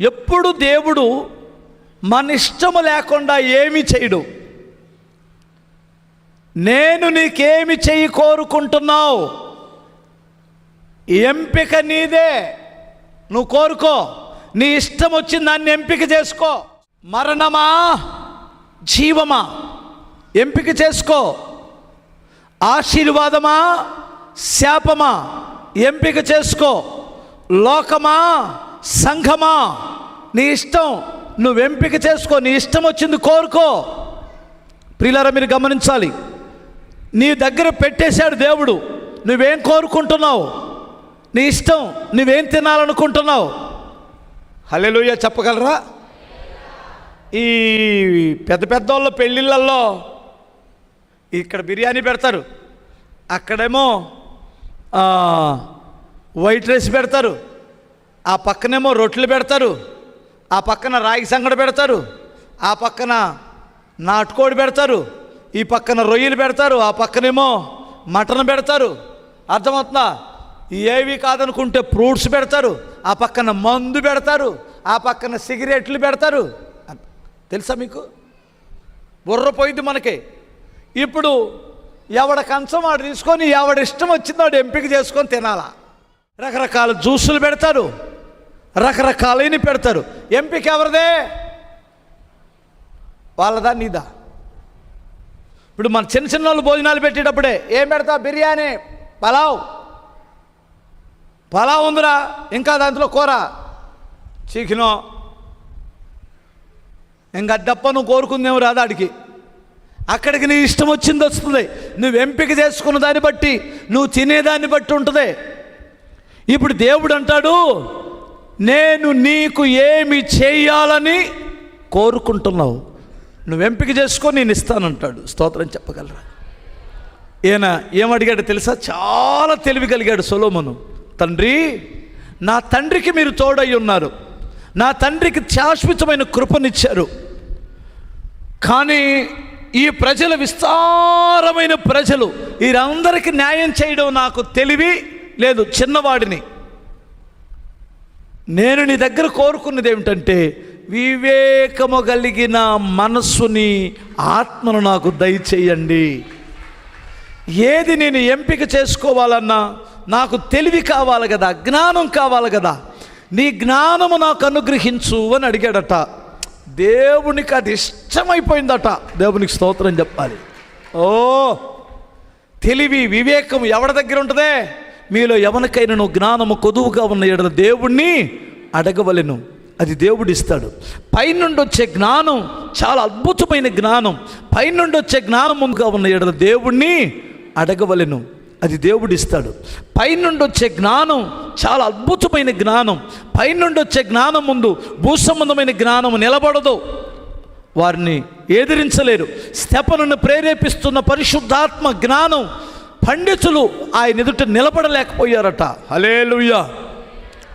ఎప్పుడు దేవుడు మన ఇష్టము లేకుండా ఏమి చేయడు. నేను నీకేమి చేయి కోరుకుంటున్నావు? ఎంపిక నీదే. నువ్వు కోరుకో. నీ ఇష్టం వచ్చిన దాన్ని ఎంపిక చేసుకో. మరణమా? జీవమా? ఎంపిక చేసుకో. ఆశీర్వాదమా? శాపమా? ఎంపిక చేసుకో. లోకమా? సంఘమా? నీ ఇష్టం. నువ్వు ఎంపిక చేసుకో. నీ ఇష్టం వచ్చింది కోరుకో. ప్రియులారా మీరు గమనించాలి. నీ దగ్గర పెట్టేశాడు దేవుడు. నువ్వేం కోరుకుంటున్నావు? నీ ఇష్టం. నువ్వేం తినాలనుకుంటున్నావు? హలెలుయ చెప్పగలరా? ఈ పెద్ద పెద్ద వాళ్ళ పెళ్ళిళ్ళల్లో ఇక్కడ బిర్యానీ పెడతారు. అక్కడేమో వైట్ రైస్ పెడతారు. ఆ పక్కనేమో రొట్టెలు పెడతారు ఆ పక్కన రాగి సంగడ పెడతారు ఆ పక్కన నాటుకోడి పెడతారు ఈ పక్కన రొయ్యలు పెడతారు ఆ పక్కనేమో మటన్ పెడతారు. అర్థమవుతుందా? ఏవి కాదనుకుంటే ఫ్రూట్స్ పెడతారు ఆ పక్కన మందు పెడతారు ఆ పక్కన సిగరెట్లు పెడతారు. తెలుసా మీకు? బుర్ర పోయింది మనకి. ఇప్పుడు ఎవడ కంచం వాడు తీసుకొని ఎవడ ఇష్టం వచ్చిందో వాడు ఎంపిక చేసుకొని తినాలా. రకరకాల జ్యూసులు పెడతారు. రకరకాలైన పెడతారు. ఎంపిక ఎవరిదే? వాళ్ళదా నీదా? ఇప్పుడు మన చిన్న చిన్న వాళ్ళు భోజనాలు పెట్టేటప్పుడే ఏం పెడతా? బిర్యానీ పలావ్. పలావ్ ఉందిరా ఇంకా దాంట్లో కూర. చికెను. ఇంకా అది నువ్వు కోరుకుందేమో రాదు ఆడికి అక్కడికి నీ ఇష్టం వచ్చింది వస్తుంది. నువ్వు ఎంపిక చేసుకున్న దాన్ని బట్టి నువ్వు తినేదాన్ని బట్టి ఉంటుంది. ఇప్పుడు దేవుడు అంటాడు నేను నీకు ఏమి చేయాలని కోరుకుంటున్నావు? నువ్వు ఎంపిక చేసుకొని నేను ఇస్తానంటాడు. స్తోత్రం చెప్పగలరా? ఈయన ఏమడిగాడు తెలుసా? చాలా తెలివి కలిగాడు సొలోమను. తండ్రి నా తండ్రికి మీరు తోడై ఉన్నారు. నా తండ్రికి శాశ్వతమైన కృపనిచ్చారు. కానీ ఈ ప్రజలు విస్తారమైన ప్రజలు వీరందరికీ న్యాయం చేయడం నాకు తెలివి లేదు చిన్నవాడిని. నేను నీ దగ్గర కోరుకున్నది ఏమిటంటే వివేకము కలిగిన మనస్సుని ఆత్మను నాకు దయచేయండి. ఏది నేను ఎంపిక చేసుకోవాలన్నా నాకు తెలివి కావాలి కదా జ్ఞానం కావాలి కదా నీ జ్ఞానము నాకు అనుగ్రహించు అని అడిగాడట. దేవునికి అది ఇష్టమైపోయిందట. దేవునికి స్తోత్రం చెప్పాలి. ఓ తెలివి వివేకం ఎవరి దగ్గర ఉంటుందే? మీలో ఎవరికైనా జ్ఞానము కొదువుగా ఉన్న ఎడల దేవుణ్ణి అడగవలెను. అది దేవుడు ఇస్తాడు పైనుండి వచ్చే జ్ఞానం చాలా అద్భుతమైన జ్ఞానం పైనుండి వచ్చే జ్ఞానముగా ఉన్న ఎడల దేవుణ్ణి అడగవలెను. అది దేవుడు ఇస్తాడు పైనుండి వచ్చే జ్ఞానం చాలా అద్భుతమైన జ్ఞానం పైనుండి వచ్చే జ్ఞానం ముందు భూసంబంధమైన జ్ఞానం నిలబడదు. వారిని ఎదిరించలేరు. స్థెపనను ప్రేరేపిస్తున్న పరిశుద్ధాత్మ జ్ఞానం పండితులు ఆయన ఎదుట నిలబడలేకపోయారట. హలేలుయ్యా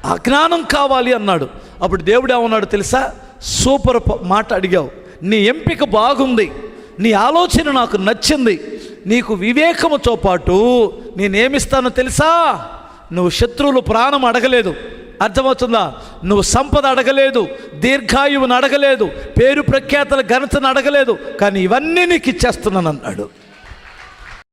ఆ జ్ఞానం కావాలి అన్నాడు. అప్పుడు దేవుడు ఏమన్నాడు తెలుసా? సూపర్ మాట అడిగావు. నీ ఎంపిక బాగుంది. నీ ఆలోచన నాకు నచ్చింది. నీకు వివేకముతో పాటు నేనేమిస్తానో తెలుసా? నువ్వు శత్రువులు ప్రాణం అడగలేదు. అర్థమవుతుందా? నువ్వు సంపద అడగలేదు. దీర్ఘాయువుని అడగలేదు. పేరు ప్రఖ్యాతల ఘనతను అడగలేదు. కానీ ఇవన్నీ నీకు ఇచ్చేస్తున్నాను అన్నాడు